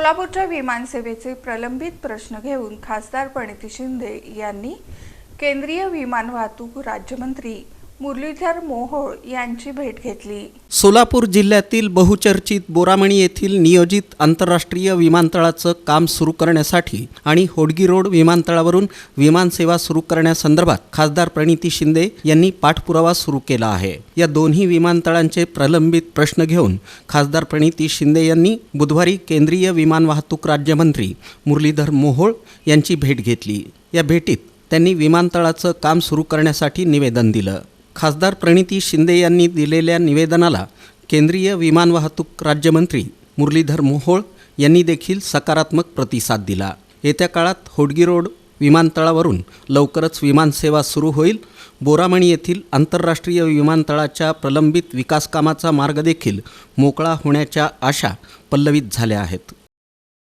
सोलापूरच्या विमानसेवेचे प्रलंबित प्रश्न घेऊन खासदार प्रणिती शिंदे यांनी केंद्रीय विमान वाहतूक राज्यमंत्री मुरलीधर मोहोळ यांची भेट घेतली. सोलापूर जिल्ह्यातील बहुचर्चित बोरामणी येथील नियोजित आंतरराष्ट्रीय विमानतळाचं काम सुरू करण्यासाठी आणि होडगी रोड विमानतळावरून विमानसेवा सुरू करण्यासंदर्भात खासदार प्रणिती शिंदे यांनी पाठपुरावा सुरू केला आहे. या दोन्ही विमानतळांचे प्रलंबित प्रश्न घेऊन खासदार प्रणिती शिंदे यांनी बुधवारी केंद्रीय विमान वाहतूक राज्यमंत्री मुरलीधर मोहोळ यांची भेट घेतली. या भेटीत त्यांनी विमानतळाचं काम सुरू करण्यासाठी निवेदन दिलं. खासदार प्रणिती शिंदे यांनी दिलेल्या निवेदनाला केंद्रीय विमान वाहतूक राज्यमंत्री मुरलीधर मोहोळ यांनी देखील सकारात्मक प्रतिसाद दिला. येत्या काळात होडगी रोड विमानतळावरून लवकरच विमानसेवा सुरू होईल. बोरामणी येथील आंतरराष्ट्रीय विमानतळाच्या प्रलंबित विकासकामाचा मार्ग देखील मोकळा होण्याच्या आशा पल्लवित झाल्या आहेत.